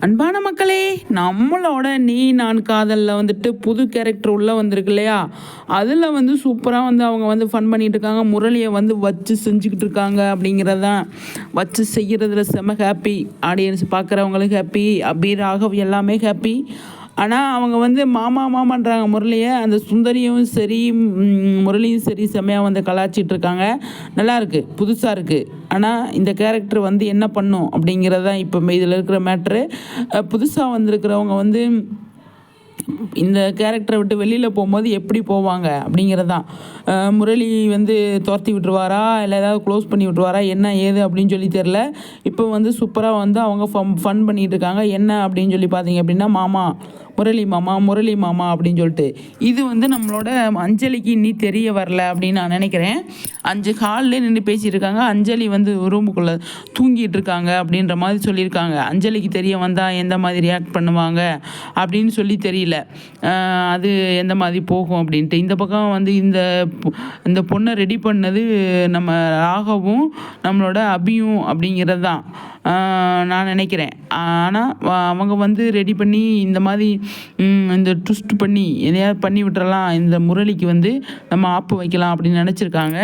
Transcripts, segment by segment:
அன்பான மக்களே நம்மளோட நீ நான் காதலில் வந்துட்டு புது கேரக்டர் உள்ளே வந்திருக்கு இல்லையா? அதில் வந்து சூப்பராக வந்து அவங்க வந்து ஃபன் பண்ணிகிட்டு இருக்காங்க. முரளியை வந்து வச்சு செஞ்சுக்கிட்டு இருக்காங்க அப்படிங்கிறதான் வச்சு செய்கிறதுல செம ஹாப்பி ஆடியன்ஸ் பார்க்குறவங்களுக்கு ஹாப்பி அபி ராகவ் எல்லாமே ஹாப்பி ஆனால் அவங்க வந்து மாமா மாமான்றாங்க முரளியை. அந்த சுந்தரியும் சரி முரளியும் சரி செம்மையாக வந்து கலாச்சிட்ருக்காங்க இருக்காங்க புதுசாக இருக்குது ஆனால் இந்த கேரக்டர் வந்து என்ன பண்ணும் அப்படிங்கிறது தான் இப்போ இதில் இருக்கிற மேட்ரு. புதுசாக வந்திருக்கிறவங்க வந்து இந்த கேரக்டரை விட்டு வெளியில் போகும்போது எப்படி போவாங்க அப்படிங்கிறது. தான் முரளி வந்து துரத்தி விட்டுருவாரா? இல்லை ஏதாவது க்ளோஸ் பண்ணி விட்டுருவாரா? என்ன ஏது அப்படின்னு சொல்லி தெரில இப்போ வந்து சூப்பராக வந்து அவங்க ஃபன் ஃபன் பண்ணிகிட்டு இருக்காங்க என்ன அப்படின்னு சொல்லி பார்த்தீங்க அப்படின்னா மாமா. முரளி மாமா முரளி மாமா அப்படின்னு சொல்லிட்டு. இது வந்து நம்மளோட அஞ்சலிக்கு இன்னி தெரிய வரல அப்படின்னு நான் நினைக்கிறேன். அஞ்சு ஹாலில் நின்று பேசியிருக்காங்க. அஞ்சலி வந்து ரூமுக்குள்ளே தூங்கிட்டு இருக்காங்க அப்படின்ற மாதிரி சொல்லியிருக்காங்க. அஞ்சலிக்கு தெரிய வந்தால் எந்த மாதிரி ரியாக்ட் பண்ணுவாங்க அப்படின்னு சொல்லி தெரியல. அது எந்த மாதிரி போகும் அப்படின்ட்டு. இந்த பக்கம் வந்து இந்த பொ- இந்த பொண்ணை ரெடி பண்ணது நம்ம ராகவும் நம்மளோட அபியும் அப்படிங்கிறது தான் நான் நினைக்கிறேன். ஆனால் அவங்க வந்து ரெடி பண்ணி இந்த மாதிரி இந்த ட்விஸ்ட் பண்ணி எதையாவது பண்ணி விட்டுறலாம். இந்த முரளிக்கு வந்து நம்ம ஆப்பு வைக்கலாம் அப்படின்னு நினச்சிருக்காங்க.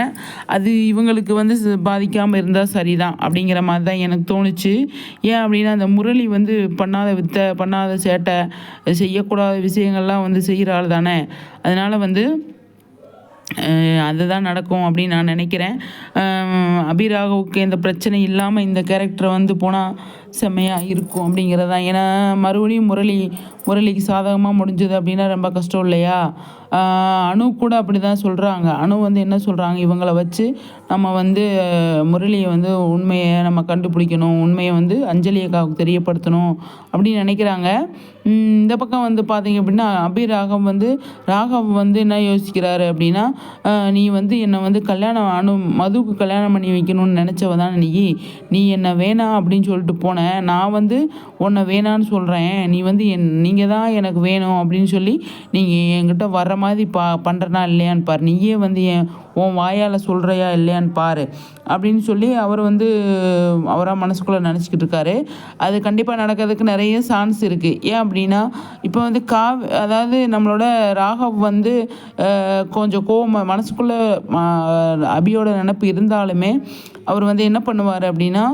அது இவங்களுக்கு வந்து பாதிக்காமல் இருந்தால் சரிதான் அப்படிங்கிற மாதிரி தான் எனக்கு தோணுச்சு. ஏன் அப்படின்னா அந்த முரளி வந்து பண்ணாத வித்தை பண்ணாத சேட்டை செய்யக்கூடாத விஷயங்கள்லாம் வந்து செய்கிற ஆள் தானே. அதனால் வந்து அதுதான் நடக்கும் அப்படின்னு நான் நினைக்கிறேன். அபிராவுக்கு இந்த எந்த பிரச்சனை இல்லாமல் இந்த கேரக்டர் வந்து போனால் செம்மையாக இருக்கும் அப்படிங்கிறது. தான் ஏன்னா மறுபடியும் முரளி முரளிக்கு சாதகமாக முடிஞ்சது அப்படின்னா ரொம்ப கஷ்டம் இல்லையா? அணு கூட அப்படி தான் சொல்கிறாங்க அணு வந்து என்ன சொல்கிறாங்க இவங்களை வச்சு நம்ம வந்து முரளியை வந்து உண்மையை நம்ம கண்டுபிடிக்கணும். உண்மையை வந்து அஞ்சலி அக்காவுக்கு தெரியப்படுத்தணும் அப்படின்னு நினைக்கிறாங்க. இந்த பக்கம் வந்து பார்த்தீங்க அப்படின்னா அபி ராகவ் வந்து ராகவ் வந்து என்ன யோசிக்கிறாரு அப்படின்னா நீ வந்து என்னை வந்து கல்யாணம் அணு மதுவுக்கு கல்யாணம் பண்ணி வைக்கணும்னு நினச்சவ தான் நீ. நீ என்னை வேணாம் அப்படின்னு சொல்லிட்டு போன நான் வந்து உன்னை வேணான்னு சொல்கிறேன் நீ வந்து என் நீங்கள் தான் எனக்கு வேணும் அப்படின்னு சொல்லி நீங்கள் என்கிட்ட வர்ற மாதிரி பா பண்ணுறனா இல்லையான்னு பாரு. நீயே வந்து என் உன் வாயால் சொல்கிறையா இல்லையான்னு பாரு. அப்படின்னு சொல்லி அவர் வந்து அவராக மனசுக்குள்ளே நினச்சிக்கிட்டு இருக்காரு. அது கண்டிப்பாக நடக்கிறதுக்கு நிறைய சான்ஸ் இருக்குது ஏன் அப்படின்னா இப்போ வந்து காவ் அதாவது நம்மளோட ராகவ் வந்து கொஞ்சம் கோவம் மனசுக்குள்ளே அபியோட நினப்பு இருந்தாலுமே அவர் வந்து என்ன பண்ணுவார் அப்படின்னா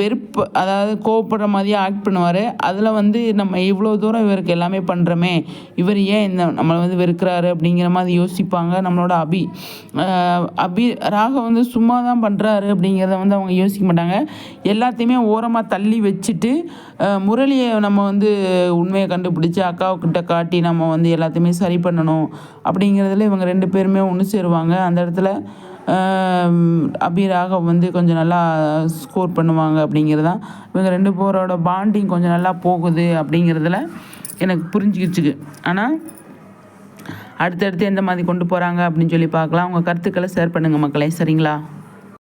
வெறுப்பு அதாவது கோவப்படுற மாதிரியே ஆக்ட் பண்ணுவார். அதில் வந்து நம்ம இவ்வளோ தூரம் இவருக்கு எல்லாமே பண்ணுறோமே இவர் ஏன் இந்த நம்மளை வந்து வெறுக்கிறாரு அப்படிங்கிற மாதிரி யோசிப்பாங்க நம்மளோட அபி. அபி ராக வந்து சும்மா தான் பண்ணுறாரு அப்படிங்கிறத வந்து அவங்க யோசிக்க மாட்டாங்க. எல்லாத்தையுமே ஓரமாக தள்ளி வச்சுட்டு முரளியை நம்ம வந்து உண்மையை கண்டுபிடிச்சி அக்காவுக்கிட்ட காட்டி நம்ம வந்து எல்லாத்தையுமே சரி பண்ணணும் அப்படிங்கிறதுல இவங்க ரெண்டு பேருமே ஒன்று சேருவாங்க. அந்த இடத்துல அபீராக வந்து கொஞ்சம் நல்லா ஸ்கோர் பண்ணுவாங்க அப்படிங்கிறதான் இவங்க ரெண்டு பேரோட பாண்டிங் கொஞ்சம் நல்லா போகுது அப்படிங்கிறதுல எனக்கு புரிஞ்சுக்கிச்சுக்கு. ஆனால் அடுத்தடுத்து எந்த மாதிரி கொண்டு போகிறாங்க அப்படின்னு சொல்லி பார்க்கலாம். உங்கள் கருத்துக்களை ஷேர் பண்ணுங்கள் மக்களே. சரிங்களா?